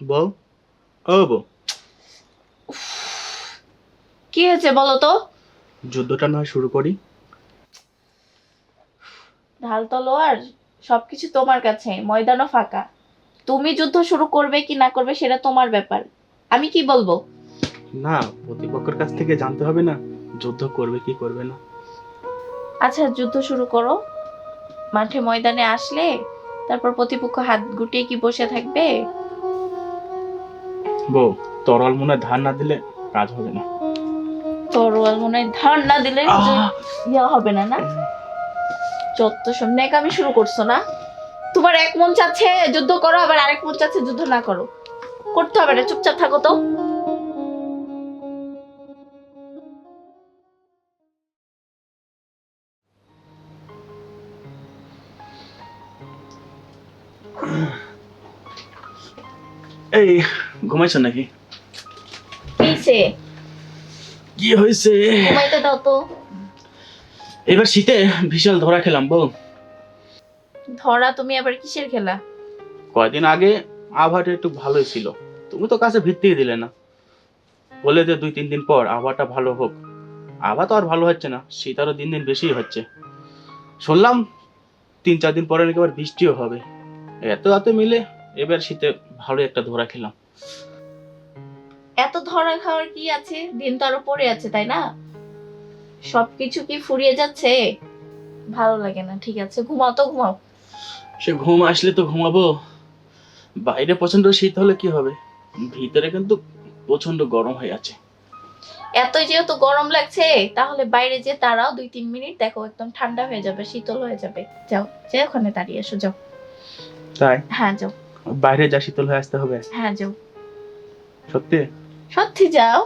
বউ ও বউ কি হয়েছে বলো তো? যুদ্ধটা না শুরু করি। ঢাল তলোয়ার সবকিছু তোমার কাছে ময়দানও ফাঁকা। তুমি যুদ্ধ শুরু করবে কি না করবে সেটা তোমার ব্যাপার। আমি কি বলব? না প্রতিপক্ষের কাছ থেকে জানতে হবে না যুদ্ধ করবে কি করবে না। আচ্ছা যুদ্ধ শুরু করো। মাঠে ময়দানে আসলে তারপর প্রতিপক্ষ হাত গুটিয়ে কি বসে থাকবে? বউ তরল মনে ধার না দিলে কাজ হবে না। তরোয়াল মনে ধার না দিলে ইয়া হবে না না? যত সব নেকামি শুরু করছ না? তোমার এক মন চাচ্ছে যুদ্ধ করো আবার আরেক মন চাচ্ছে যুদ্ধ না করো। করতে হবে না চুপচাপ থাকো তো। এই ঘুমাইছ নাকি? কি হয়েছে ঘুমাইতে দাও তো। এবার শীতে বিশাল ধরা খেলাম বউ। ধরা তুমি আবার কিসের খেলা? কয়দিন আগে আবহাওয়াটা একটু ভালোই ছিল। তুমি তো কাছে ভিত্তি দিলে না। বলে যে দুই তিন দিন পর আবহাওয়াটা ভালো হোক। আবহাওয়া তো আর ভালো হচ্ছে না শীত আরও দিন দিন বেশি হচ্ছে। শুনলাম তিন চার দিন পরে নাকি আবার বৃষ্টিও হবে। এত এত মিলে এবার শীতে ভালো একটা ধরা খেলাম। এত ধরা খাওয়ার কি আছে? দিন তো আরও পড়ে আছে তাই না? সবকিছু কি ফুরিয়ে যাচ্ছে? ভালো লাগে না ঠিক আছে। ঘুমাও তো ঘুমাও। সে ঘুম আসলে তো ঘুমাবো। বাইরে প্রচণ্ড শীত হলে কি হবে? ভিতরে কিন্তু প্রচণ্ড গরম হয়ে আছে। এতই যেহেতু গরম লাগছে তাহলে বাইরে যে তারাও দুই তিন মিনিট। দেখো একদম ঠান্ডা হয়ে যাবে শীতল হয়ে যাবে। যাও যে ওখানে দাঁড়িয়ে এসো যাও। তাই? হ্যাঁ যাও। বাইরে যা শীতল হয়ে আসতে হবে। হ্যাঁ যাও। সত্যি? সত্যি যাও।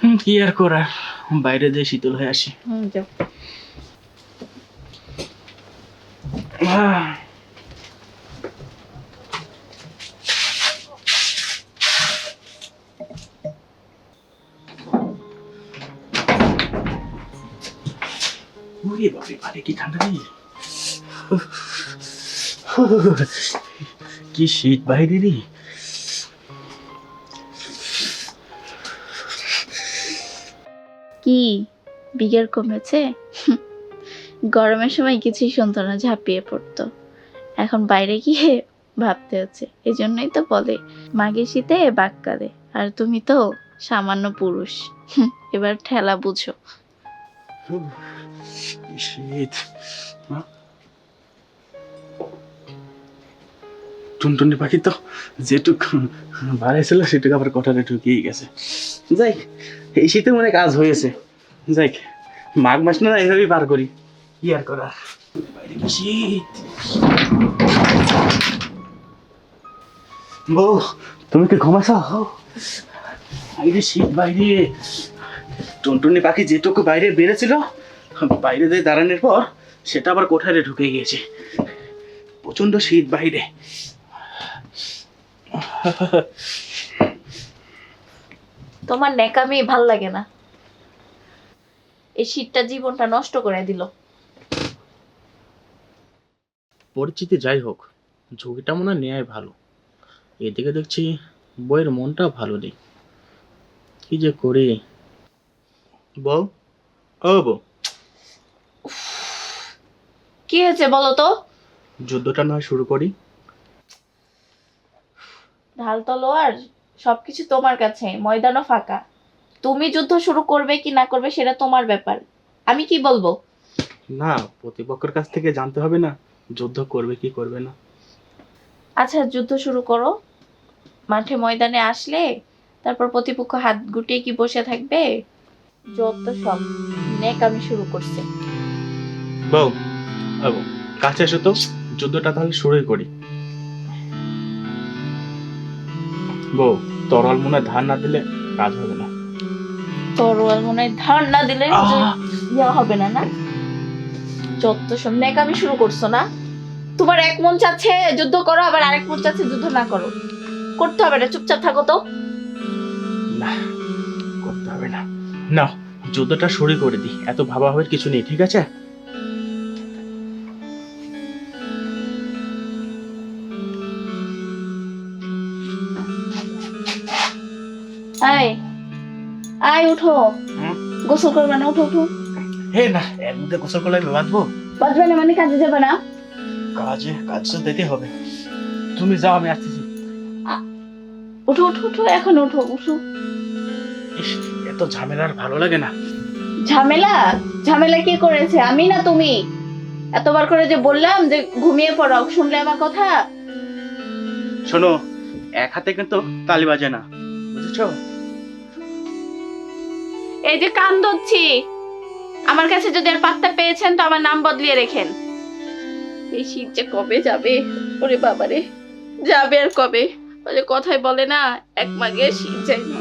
হুম, কি আর করার? বাইরে যে শীতল হয়ে আসি। যাও। ওরে বাপরে বারে কি ঠান্ডা রে কি শীত বাইরে রে কি বিঘের কমেছে? গরমের সময় কিছুই শুনতো না, ঝাঁপিয়ে পড়তো। এখন বাইরে গিয়ে ভাবতে হচ্ছে এই জন্যই তো বলে মাঘে শীতে বাক কাঁদে, আর তুমি তো সামান্য পুরুষ। এবার ঠেলা বুঝো। শীত। টুনটুনি পাখি তো যেটুক বাড়াইছিল সেটুকু আবার কটারে ঢুকিয়ে গেছে। যাই, এই শীতে মনে কাজ হয়েছে। যাই, মাঘ মাস না, এইভাবেই পার করি। কি আর করার? শীত বউ, তুমি কি ঘুমাছ বাইরে শীত বাইরে। টুনটুনি পাখি যেটুকু বাইরে বেড়েছিল, বাইরে দিয়ে দাঁড়ানোর পর সেটা আবার কোঠারে ঢুকে গিয়েছে। প্রচণ্ড শীত বাইরে। তোমার নেকামি ভালো লাগে না। এই শীতটা জীবনটা নষ্ট করে দিল। পরিচিতি যাই হোক ঝুঁকিটা মনে হয় ভালো। এদিকে দেখছি বইয়ের মনটা ভালো নেই। কি যে করি? বউ? ও বউ। কি হয়েছে বলো তো? যুদ্ধটা না শুরু করি। ঢাল তলোয়ার সবকিছু তোমার কাছে ময়দানও ফাঁকা। তুমি যুদ্ধ শুরু করবে কি না করবে সেটা তোমার ব্যাপার। আমি কি বলব? না প্রতিপক্ষের কাছ থেকে জানতে হবে না যুদ্ধ করবে কি করবে না। আচ্ছা যুদ্ধ শুরু করো। মাঠে ময়দানে আসলে তারপর প্রতিপক্ষ হাত গুটিয়ে কি বসে থাকবে? যত সব। নেক আমি শুরু করছি। বউ কাছে এসো তো। যুদ্ধটা তাহলে শুরুই করি। বউ তরল মনে ধার না দিলে কাজ হবে না। তরোয়াল মনে ধার না দিলে ইয়া হবে না না? যত সব নেকামি শুরু করছ না তোমার এক মন চাচ্ছে যুদ্ধ করো আবার আরেক মন চাচ্ছে যুদ্ধ না করো। করতে হবে না চুপচাপ থাকো তো। না করতে হবে না। না যুদ্ধটা শুরু করে দিই এত ভাবাভাবের কিছু নেই ঠিক আছে? আয় আয় উঠো। গোসল করবে না উঠো উঠো। হে না এর মধ্যে গোসল করলে আমি বাঁধবো বাজবে না মানে কাজে যাবে না? কাজে কাজ তো দিতে হবে। তুমি যাও আমি আসতেছি। উঠো উঠো উঠো এখন উঠো উঠো। ইস এত ঝামেলার ভালো লাগে না। ঝামেলা? ঝামেলা কে করেছে? আমি না তুমি? এতবার করে যে বললাম যে ঘুমিয়ে পড়ো শুনলে আমার কথা? শোনো এক হাতে কিন্তু তালি বাজে না। বুঝেছ? এই যে কান ধরছি। আমার কাছে যদি আর পাত্তা পেয়েছেন তো আমার নাম বদলিয়ে রেখেন। এই শীত যে কবে যাবে? ওরে বাবারে, যাবে আর কবে? ওই যে কথাই বলে না, এক মাগে শীত যায় না